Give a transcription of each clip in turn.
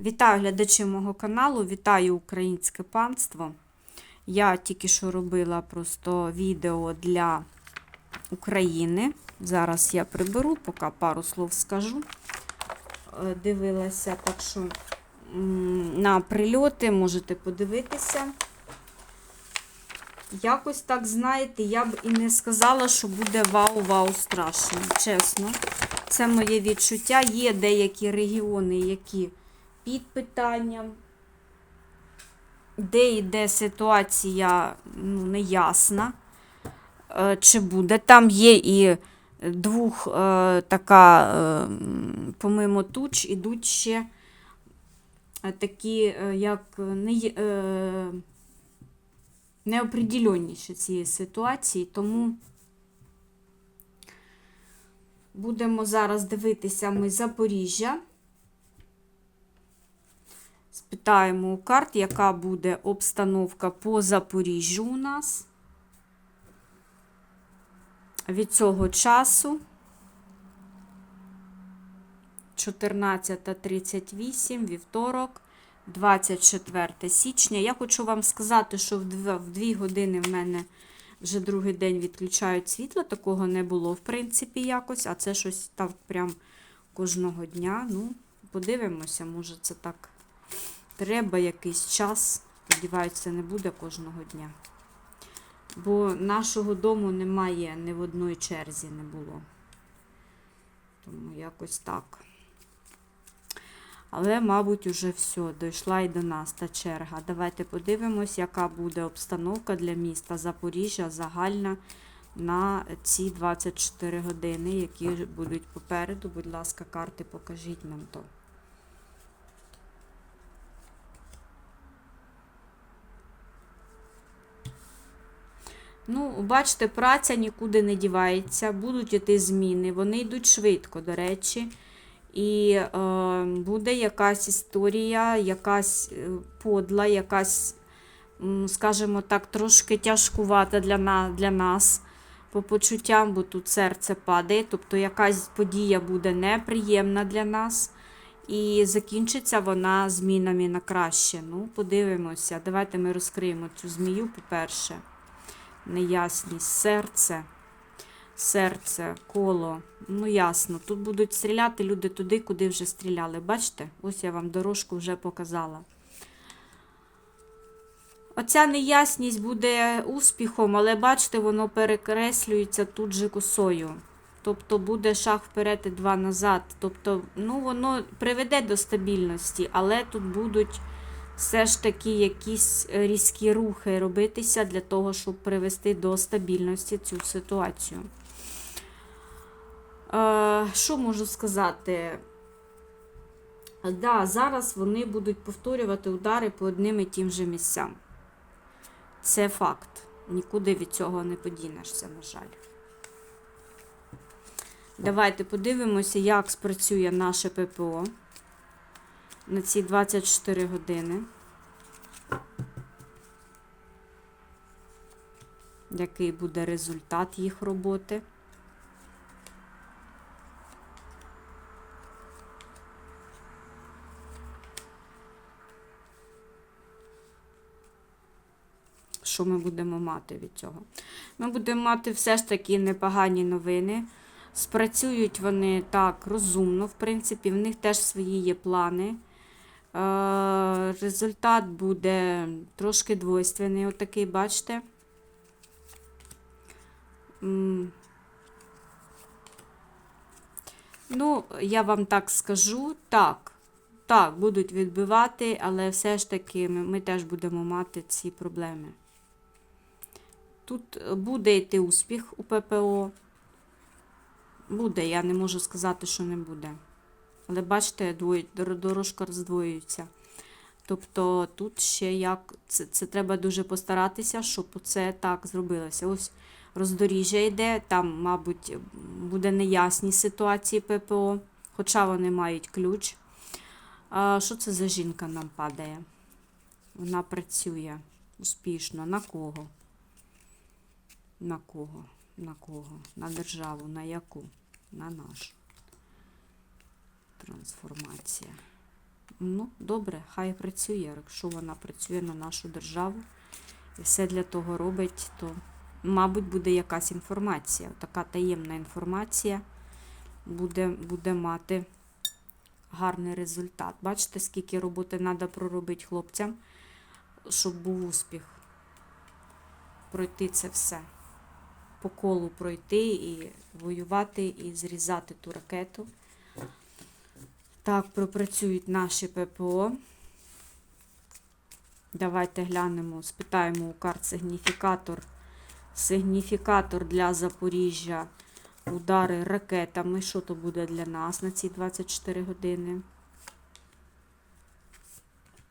Вітаю глядачів мого каналу, вітаю українське панство. Я тільки що робила просто відео для України. Зараз я приберу, поки пару слов скажу. Е, Дивилася, так що на прильоти можете подивитися. Якось так, знаєте, я б і не сказала, що буде вау-вау страшно. Чесно, це моє відчуття. Є деякі регіони, які під питанням, де йде ситуація ну, неясна, е, чи буде. Там є і двох е, така, е, помимо туч, ідуть ще такі, як не, неопределенніші цієї ситуації, тому будемо зараз дивитися ми Запоріжжя. Спитаємо у карт, яка буде обстановка по Запоріжжю у нас. Від цього часу 14.38, вівторок, 24 січня. Я хочу вам сказати, що в 2, в 2 години в мене вже другий день відключають світло. Такого не було, в принципі, якось, а це щось так прям кожного дня. Ну, подивимося, може це так треба якийсь час. Сподіваюся, не буде кожного дня. Бо нашого дому немає ні в одної черзі не було. Тому якось так. Але, мабуть, уже все, дійшла і до нас та черга. Давайте подивимось, яка буде обстановка для міста Запоріжжя загальна на ці 24 години, які будуть попереду. Будь ласка, карти покажіть нам то. Ну, бачите, праця нікуди не дівається, будуть іти зміни, вони йдуть швидко, до речі. І е, буде якась історія, якась е, подла, якась, скажімо так, трошки тяжкувата для, на, для нас по почуттям, бо тут серце падає. Тобто якась подія буде неприємна для нас. І закінчиться вона змінами на краще. Ну, подивимося. Давайте ми розкриємо цю змію, по-перше неясність, серце, серце, коло. Ну, ясно. Тут будуть стріляти люди туди, куди вже стріляли. Бачите? Ось я вам дорожку вже показала. Оця неясність буде успіхом, але бачите, воно перекреслюється тут же косою. Тобто буде шаг вперед і два назад. Тобто, ну, воно приведе до стабільності, але тут будуть все ж таки якісь е, різкі рухи робитися для того, щоб привести до стабільності цю ситуацію. Е, що можу сказати? Да, зараз вони будуть повторювати удари по одним і тим же місцям. Це факт. Нікуди від цього не подінешся, на жаль. Давайте подивимося, як спрацює наше ППО на ці 24 години. Який буде результат їх роботи? Що ми будемо мати від цього? Ми будемо мати все ж таки непогані новини. Спрацюють вони так розумно, в принципі, в них теж свої є плани. Результат буде трошки двойственний, отакий, бачите? Ну, я вам так скажу, так, так, будуть відбивати, але все ж таки ми, ми теж будемо мати ці проблеми. Тут буде йти успіх у ППО. Буде, я не можу сказати, що не буде. Але бачите, дорожка роздвоюється. Тобто тут ще як це, це треба дуже постаратися, щоб це так зробилося. Ось роздоріжжя йде, там, мабуть, буде неясні ситуації ППО, хоча вони мають ключ. А, що це за жінка нам падає? Вона працює успішно. На кого? На кого? На кого? На державу, на яку? На нашу. Трансформація. Ну, добре, хай працює. Якщо вона працює на нашу державу і все для того робить, то, мабуть, буде якась інформація. Така таємна інформація буде, буде мати гарний результат. Бачите, скільки роботи треба проробити хлопцям, щоб був успіх. Пройти це все. По колу пройти і воювати, і зрізати ту ракету. Так, пропрацюють наші ППО. Давайте глянемо, спитаємо у карт сигніфікатор. Сигніфікатор для Запоріжжя. Удари ракетами. Що то буде для нас на ці 24 години?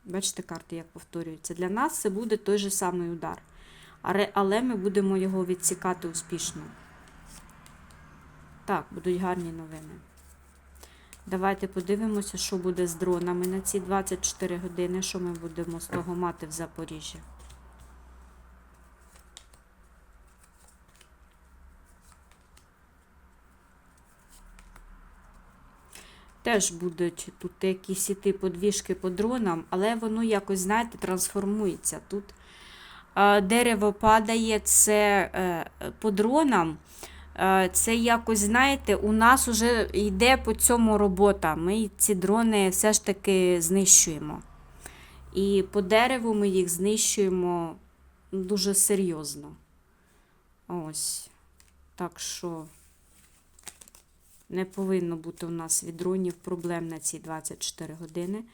Бачите, карти як повторюються. Для нас це буде той же самий удар. Але- ми будемо його відсікати успішно. Так, будуть гарні новини. Давайте подивимося, що буде з дронами на ці 24 години, що ми будемо з того мати в Запоріжжі. Теж будуть тут якісь іти подвіжки по дронам, але воно якось, знаєте, трансформується. Тут е, дерево падає, це е, по дронам. Е, Це якось, знаєте, у нас вже йде по цьому робота. Ми ці дрони все ж таки знищуємо. І по дереву ми їх знищуємо дуже серйозно. Ось. Так що не повинно бути у нас від дронів проблем на ці 24 години.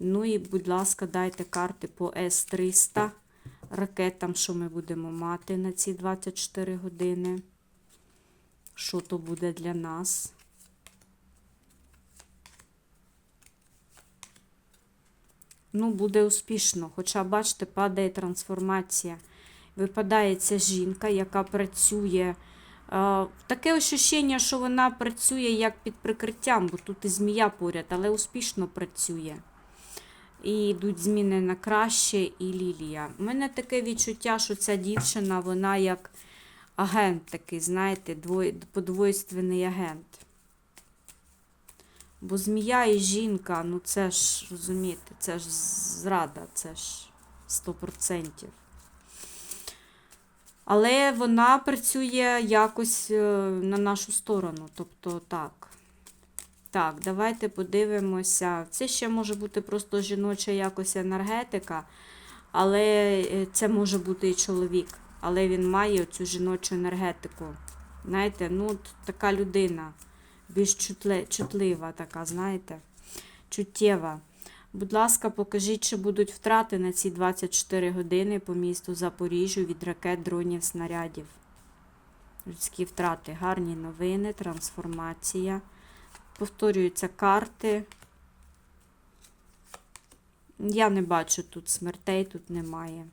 Ну і, будь ласка, дайте карти по С-300 ракетам, що ми будемо мати на ці 24 години. Що то буде для нас? Ну, буде успішно. Хоча, бачите, падає трансформація. Випадає ця жінка, яка працює. Таке ощущення, що вона працює як під прикриттям, бо тут і змія поряд, але успішно працює. І йдуть зміни на краще, і Лілія. У мене таке відчуття, що ця дівчина, вона як агент такий, знаєте, двой, подвойственний агент. Бо змія і жінка, ну це ж, розумієте, це ж зрада, це ж 100%. Але вона працює якось е, на нашу сторону. Тобто так. Так, давайте подивимося. Це ще може бути просто жіноча якось енергетика, але е, це може бути і чоловік. Але він має цю жіночу енергетику. Знаєте, ну така людина, більш чутлива така, знаєте, чуттєва. Будь ласка, покажіть, чи будуть втрати на ці 24 години по місту Запоріжжю від ракет, дронів, снарядів. Людські втрати, гарні новини, трансформація. Повторюються карти. Я не бачу тут смертей, тут немає.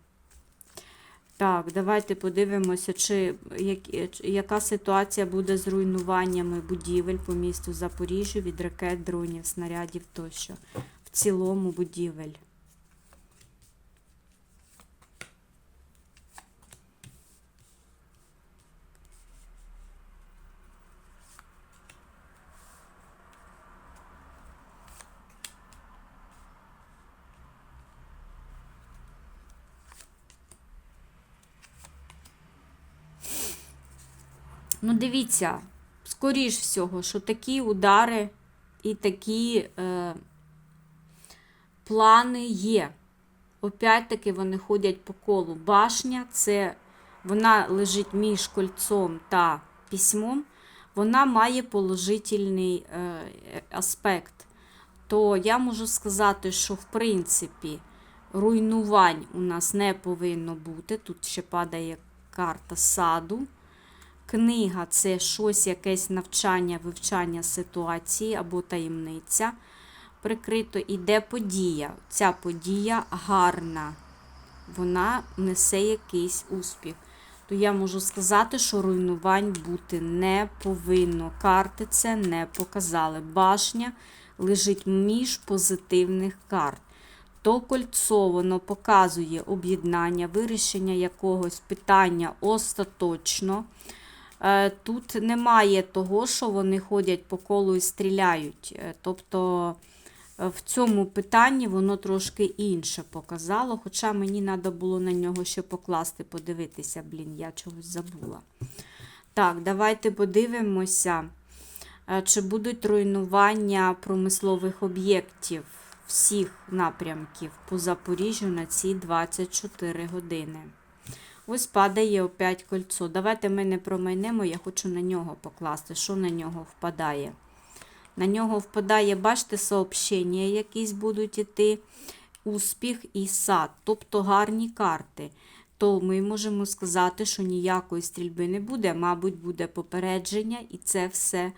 Так, давайте подивимося, чи як, яка ситуація буде з руйнуваннями будівель по місту Запоріжжя від ракет, дронів, снарядів тощо. В цілому будівель. Ну, дивіться, скоріш всього, що такі удари і такі е, плани є. Опять-таки вони ходять по колу. Башня це вона лежить між кольцом та письмом, вона має положительний е, аспект. То я можу сказати, що в принципі руйнувань у нас не повинно бути. Тут ще падає карта саду. Книга це щось, якесь навчання, вивчання ситуації або таємниця. Прикрито іде подія. Ця подія гарна, вона несе якийсь успіх. То я можу сказати, що руйнувань бути не повинно. Карти це не показали. Башня лежить між позитивних карт. То кольцо воно показує об'єднання, вирішення якогось питання остаточно. Е, Тут немає того, що вони ходять по колу і стріляють. Е, Тобто е, в цьому питанні воно трошки інше показало, хоча мені треба було на нього ще покласти, подивитися, блін, я чогось забула. Так, давайте подивимося, чи будуть руйнування промислових об'єктів всіх напрямків по Запоріжжю на ці 24 години. Ось падає опять кольцо. Давайте ми не промайнемо, я хочу на нього покласти. Що на нього впадає? На нього впадає, бачите, сообщення якісь будуть іти, успіх і сад, тобто гарні карти. То ми можемо сказати, що ніякої стрільби не буде, мабуть, буде попередження і це все.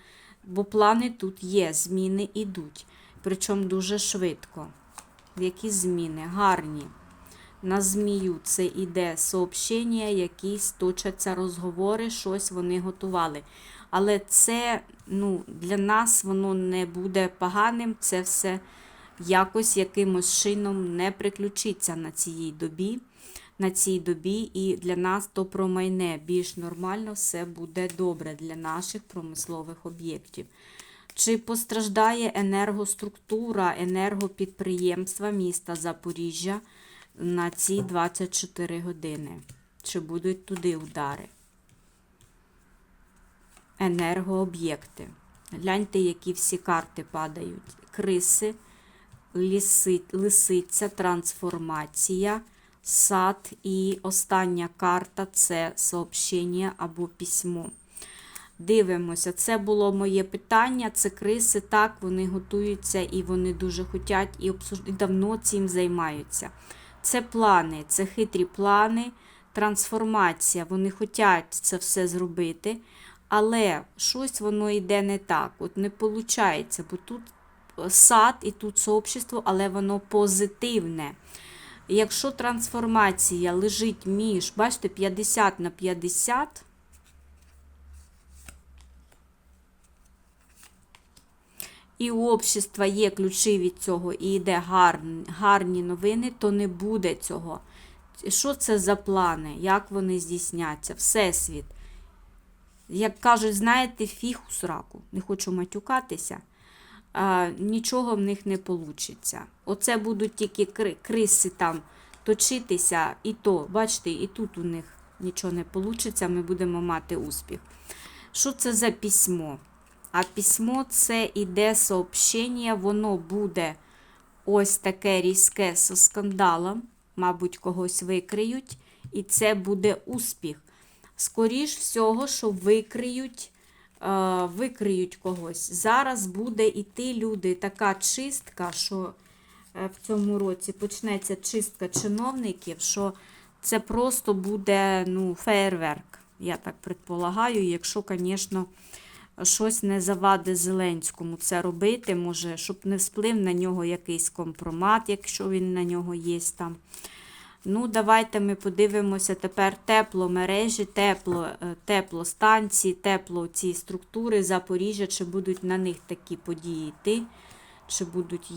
Бо плани тут є, зміни йдуть. Причому дуже швидко. Які зміни? Гарні. На змію це іде сообщення, якісь точаться розговори, щось вони готували. Але це ну, для нас воно не буде поганим, це все якось якимось чином не приключиться на цій добі. На цій добі, і для нас то промайне більш нормально, все буде добре для наших промислових об'єктів. Чи постраждає енергоструктура, енергопідприємства міста Запоріжжя на ці 24 години? Чи будуть туди удари? Енергооб'єкти. Гляньте, які всі карти падають. Криси, ліси, лисиця, трансформація, сад і остання карта це сообщення або письмо. Дивимося, це було моє питання. Це криси, так, вони готуються і вони дуже хочуть і, обсуж... і давно цим займаються. Це плани, це хитрі плани, трансформація. Вони хочуть це все зробити, але щось воно йде не так. От не виходить, бо тут сад і тут сообщество, але воно позитивне. Якщо трансформація лежить між, бачите, 50 на 50. І у общества є ключі від цього, і йде гарні, гарні новини, то не буде цього. Що це за плани? Як вони здійсняться? Всесвіт. Як кажуть, знаєте, фіг у сраку, не хочу матюкатися, а, нічого в них не вийде. Оце будуть тільки криси там точитися, і то, бачите, і тут у них нічого не вийде, ми будемо мати успіх. Що це за письмо? А письмо це іде сообщення, воно буде ось таке різке зі скандалом, мабуть, когось викриють, і це буде успіх. Скоріш всього, що викриють, е, викриють когось. Зараз буде іти люди, така чистка, що е, в цьому році почнеться чистка чиновників, що це просто буде ну, фейерверк. Я так предполагаю, якщо, звісно, щось не завади Зеленському це робити, може, щоб не вплив на нього якийсь компромат, якщо він на нього є там. Ну, давайте ми подивимося тепер тепломережі, тепло, е, теплостанції, тепло ці структури Запоріжжя, чи будуть на них такі події йти, чи будуть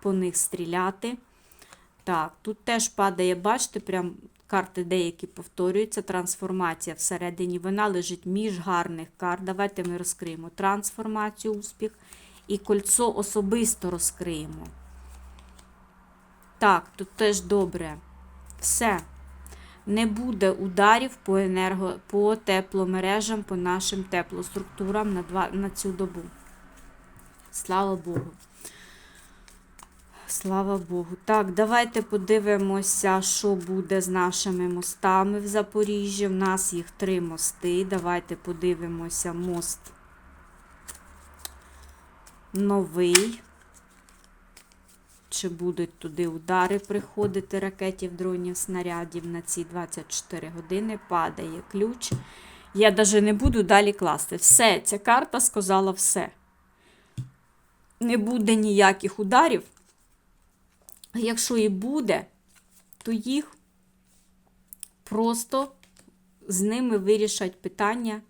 по них стріляти. Так, тут теж падає, бачите, прям карти деякі повторюються. Трансформація всередині. Вона лежить між гарних карт. Давайте ми розкриємо трансформацію, успіх. І кольцо особисто розкриємо. Так, тут теж добре. Все. Не буде ударів по енерго, по тепломережам, по нашим теплоструктурам на, два, на цю добу. Слава Богу. Слава Богу. Так, давайте подивимося, що буде з нашими мостами в Запоріжжі. У нас їх три мости. Давайте подивимося мост новий. Чи будуть туди удари приходити ракетів, дронів, снарядів на ці 24 години. Падає ключ. Я навіть не буду далі класти. Все, ця карта сказала все. Не буде ніяких ударів. А якщо і буде, то їх просто з ними вирішать питання,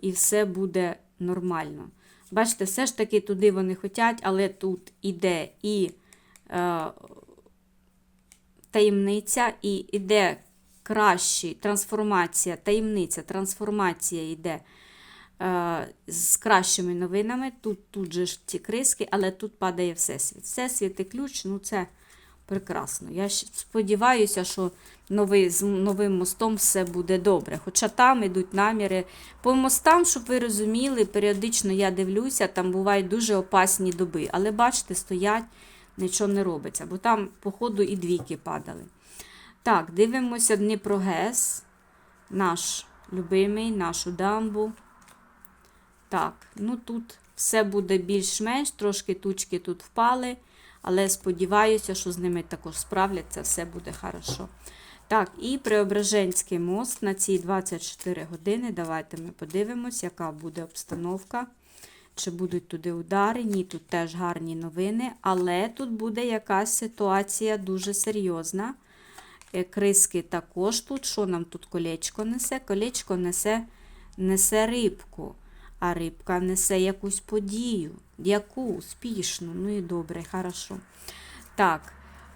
і все буде нормально. Бачите, все ж таки туди вони хочуть, але тут іде і е, таємниця, і іде кращий трансформація, таємниця, трансформація йде е, з кращими новинами. Тут, тут же ж ці криски, але тут падає Всесвіт. Всесвіт і ключ, ну це прекрасно. Я сподіваюся, що новий, з новим мостом все буде добре. Хоча там йдуть наміри. По мостам, щоб ви розуміли, періодично я дивлюся, там бувають дуже опасні доби. Але бачите, стоять, нічого не робиться, бо там, походу, і двійки падали. Так, дивимося Дніпрогес, наш любимий, нашу дамбу. Так, ну тут все буде більш-менш, трошки тучки тут впали, але сподіваюся, що з ними також справляться, все буде хорошо. Так, і Преображенський мост на ці 24 години. Давайте ми подивимось, яка буде обстановка. Чи будуть туди удари? Ні, тут теж гарні новини, але тут буде якась ситуація дуже серйозна. Е, Криски також тут. Що нам тут колечко несе? Колечко несе, несе рибку, а рибка несе якусь подію. Яку? Успішну. Ну і добре, хорошо. Так,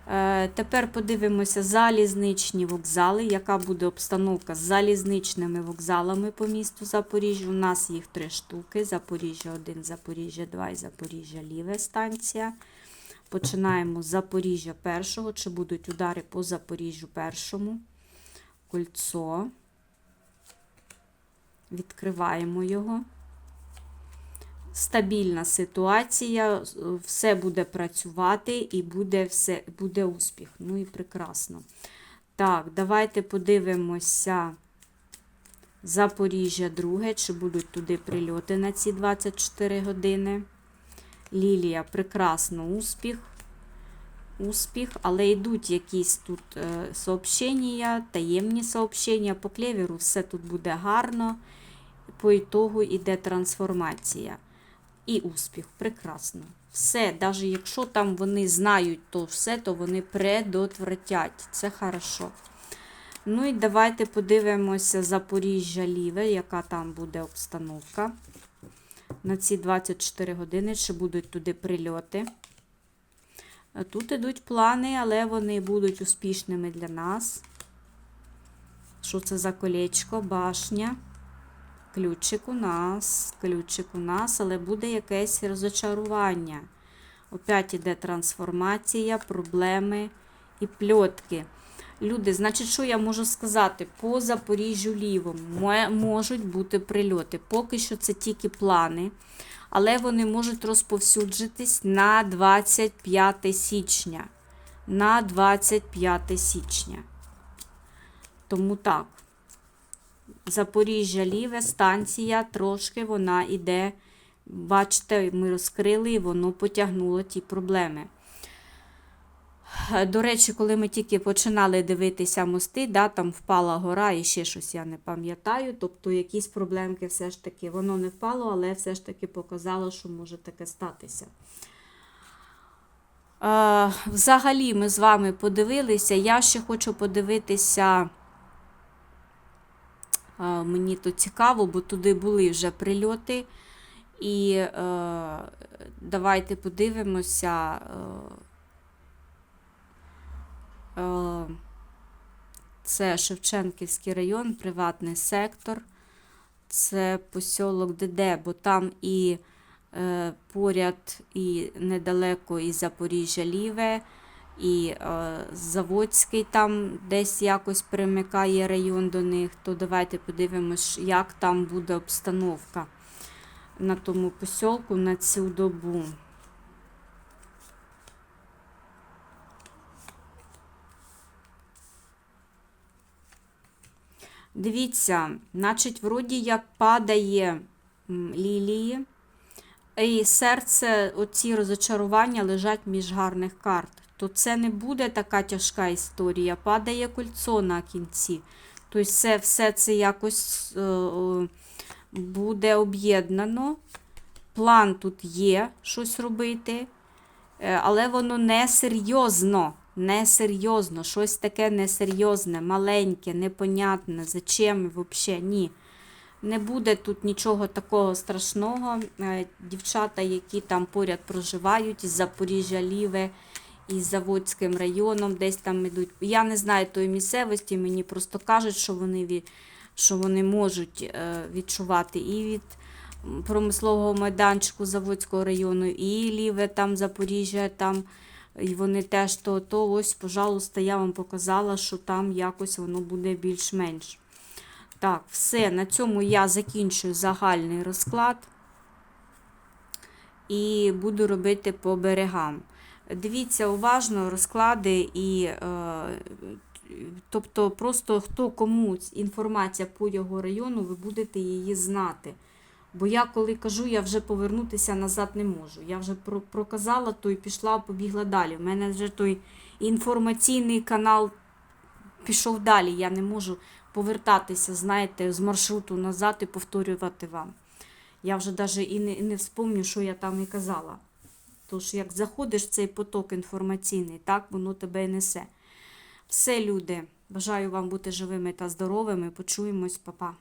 е, тепер подивимося залізничні вокзали. Яка буде обстановка з залізничними вокзалами по місту Запоріжжя? У нас їх три штуки: Запоріжжя 1, Запоріжжя 2 і Запоріжжя Ліве станція. Починаємо з Запоріжжя першого. Чи будуть удари по Запоріжжю першому? Кольцо. Відкриваємо його. Стабільна ситуація, все буде працювати і буде, все, буде успіх. Ну і прекрасно. Так, давайте подивимося Запоріжжя друге, чи будуть туди прильоти на ці 24 години. Лілія, прекрасно, успіх. Успіх, але йдуть якісь тут е, сообщення, таємні сообщення. По клеверу все тут буде гарно. По ітогу йде трансформація. І успіх. Прекрасно. Все, навіть якщо там вони знають то все, то вони предотвратять. Це хорошо. Ну і давайте подивимося Запоріжжя Ліве, яка там буде обстановка. На ці 24 години, чи будуть туди прильоти. Тут ідуть плани, але вони будуть успішними для нас. Що це за колечко? Башня. Ключик у нас, ключик у нас, але буде якесь розочарування. Опять іде трансформація, проблеми і пльотки. Люди, значить, що я можу сказати? По Запоріжжю лівому можуть бути прильоти. Поки що це тільки плани, але вони можуть розповсюджитись на 25 січня. На 25 січня. Тому так. Запоріжжя ліве, станція, трошки вона іде. Бачите, ми розкрили і воно потягнуло ті проблеми. До речі, коли ми тільки починали дивитися мости, да, там впала гора і ще щось я не пам'ятаю. Тобто якісь проблемки все ж таки, воно не впало, але все ж таки показало, що може таке статися. Е, взагалі, ми з вами подивилися. Я ще хочу подивитися. Мені то цікаво, бо туди були вже прильоти. І е, давайте подивимося. Е, е, це Шевченківський район, приватний сектор. Це посілок ДД, бо там і е, поряд, і недалеко і Запоріжжя Ліве, і е, Заводський там десь якось примикає район до них. То давайте подивимось, як там буде обстановка на тому посілку на цю добу. Дивіться, значить, вроді як падає лілії, і серце, оці розочарування лежать між гарних карт. То це не буде така тяжка історія. Падає кольцо на кінці. Тобто все, все це якось е, е, буде об'єднано. План тут є щось робити, е, але воно не серйозно. Несерйозно, щось таке несерйозне, маленьке, непонятне, зачем взагалі ні. Не буде тут нічого такого страшного. Дівчата, які там поряд проживають, із Запоріжжя Ліве, із Заводським районом, десь там ідуть. Я не знаю тої місцевості, мені просто кажуть, що вони, що вони можуть е, відчувати і від промислового майданчику Заводського району, і ліве там Запоріжжя, там і вони теж то, то ось, пожалуйста, я вам показала, що там якось воно буде більш-менш. Так, все, на цьому я закінчую загальний розклад і буду робити по берегам. Дивіться уважно розклади і. Е, Тобто, просто хто кому інформація по його району, ви будете її знати. Бо я коли кажу, я вже повернутися назад не можу. Я вже проказала, то і пішла, побігла далі. У мене вже той інформаційний канал пішов далі. Я не можу повертатися, знаєте, з маршруту назад і повторювати вам. Я вже навіть і не, і не вспомню, що я там і казала. Тож, як заходиш в цей поток інформаційний, так воно тебе і несе. Все, люди. Бажаю вам бути живими та здоровими. Почуємось, Па-па.